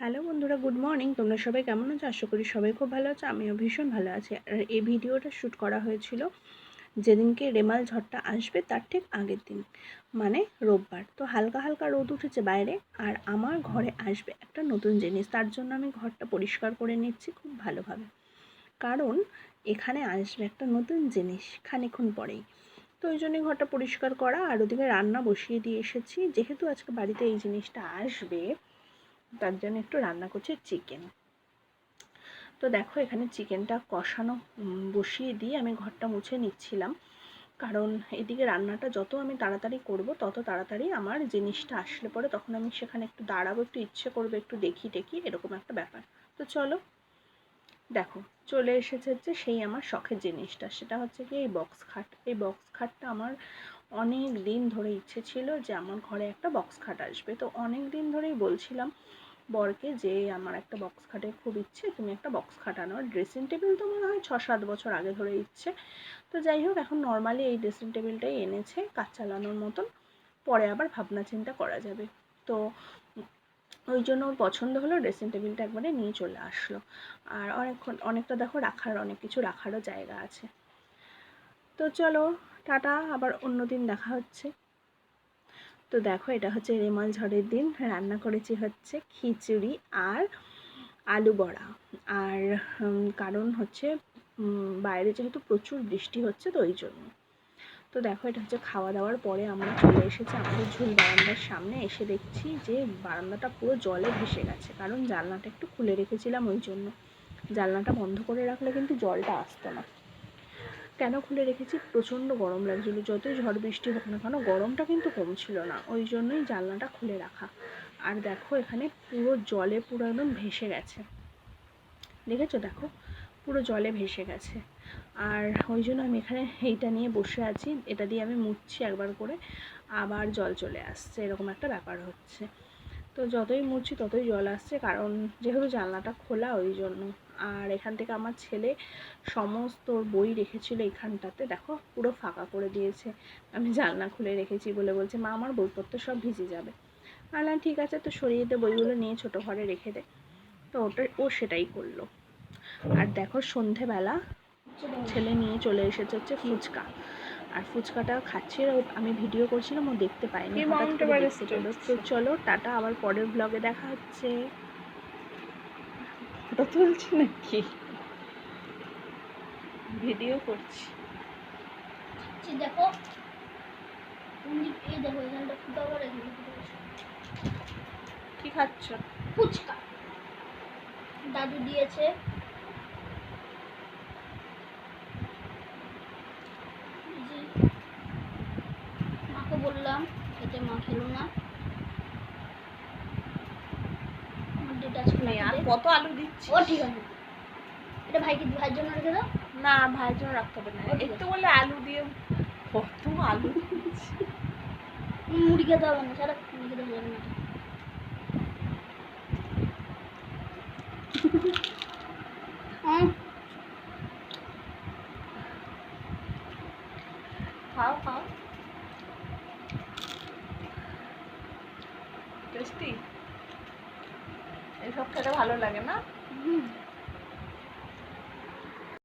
Hello বন্ধুরা, good morning. তোমরা সবাই কেমন আছো? আশা করি সবাই খুব ভালো আছো, আমিও ভীষণ ভালো আছি। আর এই ভিডিওটা শ্যুট করা হয়েছিল যেদিনকে রেমাল ঝড়টা আসবে তার ঠিক আগের দিন মানে রোববার। তো হালকা হালকা রোদ উঠেছে বাইরে আর আমার ঘরে আসবে একটা নতুন জিনিস। তার জন্য আমি ঘরটা পরিষ্কার করে নিচ্ছি খুব ভালোভাবে। কারণ এখানে আসবে একটা নতুন জিনিস খানিক্ষণ পরেই। তো ওই জন্যই ঘরটা পরিষ্কার করা আর ওদিকে রান্না বসিয়ে দিয়ে এসেছি। যেহেতু আজকে বাড়িতে এই জিনিসটা আসবে তার জন্য একটু রান্না করছি চিকেন তো দেখো এখানে চিকেনটা কষানো বসিয়ে দিয়ে আমি ঘরটা মুছে নিচ্ছিলাম। কারণ এদিকে রান্নাটা যত আমি তাড়াতাড়ি করব, তত তাড়াতাড়ি আমার জিনিসটা আসলে পরে তখন আমি সেখানে একটু দাঁড়াবো, একটু ইচ্ছে করব, একটু দেখি টেকি এরকম একটা ব্যাপার। তো চলো, দেখো, চলে এসেছে হচ্ছে সেই আমার শখের জিনিসটা। সেটা হচ্ছে কি এই বক্স খাট। এই বক্স খাটটা আমার অনেক দিন ধরে ইচ্ছে ছিল যে আমার ঘরে একটা বক্স খাট আসবে। তো অনেক দিন ধরেই বলছিলাম, বরকে, যে আমার একটা বক্স খাটের খুব ইচ্ছে, তুমি একটা বক্স খাট আনো। ড্রেসিং টেবিল তো মনে হয় ছ সাত বছর আগে ধরে ইচ্ছে। তো যাই হোক, এখন নর্মালি এই ড্রেসিং টেবিলটাই এনেছে, কাজ চালানোর মতন। পরে আবার ভাবনা চিন্তা করা যাবে। তো ওই জন্য ওর পছন্দ হলো ড্রেসিং টেবিলটা একবারে নিয়ে চলে আসলো। আর অনেকক্ষণ, অনেকটা দেখো রাখার, অনেক কিছু রাখারও জায়গা আছে। তো চলো টাটা, আবার অন্য দিন দেখা হচ্ছে। তো দেখো, এটা হচ্ছে রেমাল ঝড়ের দিন। রান্না করেছি হচ্ছে খিচুড়ি আর আলু বড়া। আর কারণ হচ্ছে বাইরে যেহেতু প্রচুর বৃষ্টি হচ্ছে, তো ওই জন্য। তো দেখো, এটা হচ্ছে খাওয়া দাওয়ার পরে আমরা চলে এসেছি আমাদের ঝুল বারান্দার সামনে। এসে দেখছি যে বারান্দাটা পুরো জলে ভেসে গেছে। কারণ জানলাটা একটু খুলে রেখেছিলাম ওই জন্য। জানলাটা বন্ধ করে রাখলে কিন্তু জলটা আসতো না। কেন খুলে রেখেছি? প্রচণ্ড গরম লাগছিল। যতই ঝড় বৃষ্টি হোক না কেন, গরমটা কিন্তু কমছিল না। ওই জন্যই জানলাটা খুলে রাখা। আর দেখো, এখানে পুরো জলে পুরো একদম ভেসে গেছে। দেখেছ? দেখো, পুরো জলে ভেসে গেছে। আর ওই জন্য আমি এখানে এইটা নিয়ে বসে আছি। এটা দিয়ে আমি মুছছি একবার করে। আবার জল চলে আসছে। এরকম একটা ব্যাপার হচ্ছে। তো যতই মুছছি ততই জল আসছে, কারণ যেহেতু জানলাটা খোলা ওই জন্য। আর এখান থেকে আমার ছেলে সমস্ত বই রেখেছিল এখানটাতে, দেখো, পুরো ফাঁকা করে দিয়েছে। আমি জানলা খুলে রেখেছি বলে বলছে, মা, আমার বইপত্র সব ভিজে যাবে। আলাম ঠিক আছে, তো সরিয়ে দে বইগুলো, নিয়ে ছোটো ঘরে রেখে দে। তো ওটা, ও সেটাই করল। আর দেখো, সন্ধেবেলা ছেলে নিয়ে চলে এসেছে হচ্ছে ফুচকা। আর ফুচকাটা খাচ্ছে আমি ভিডিও করছিলাম ও দেখতে পাইনি তো চলো টাটা আবার পরের ব্লগে দেখা হচ্ছে। ফটো তুলছি নাকি? ভিডিও করছি। দেখো। কি খাচ্ছ? ফুচকা। দাদু দিয়েছে। এতে মা খেলো না। আর কত আলু দিচ্ছি ও ঠিক আছে। এটা ভাইকে ভাইয়ের জন্য রেখে দাও। না ভাইয়ের জন্য রাখতে হবে না। একটু বলে আলু দিয়ে কত আলু মুড়ি খেতে হবে না সারা মুড়ি খেতে হবে না। খাও খাও। টেস্টি এসব খেতে ভালো লাগে না?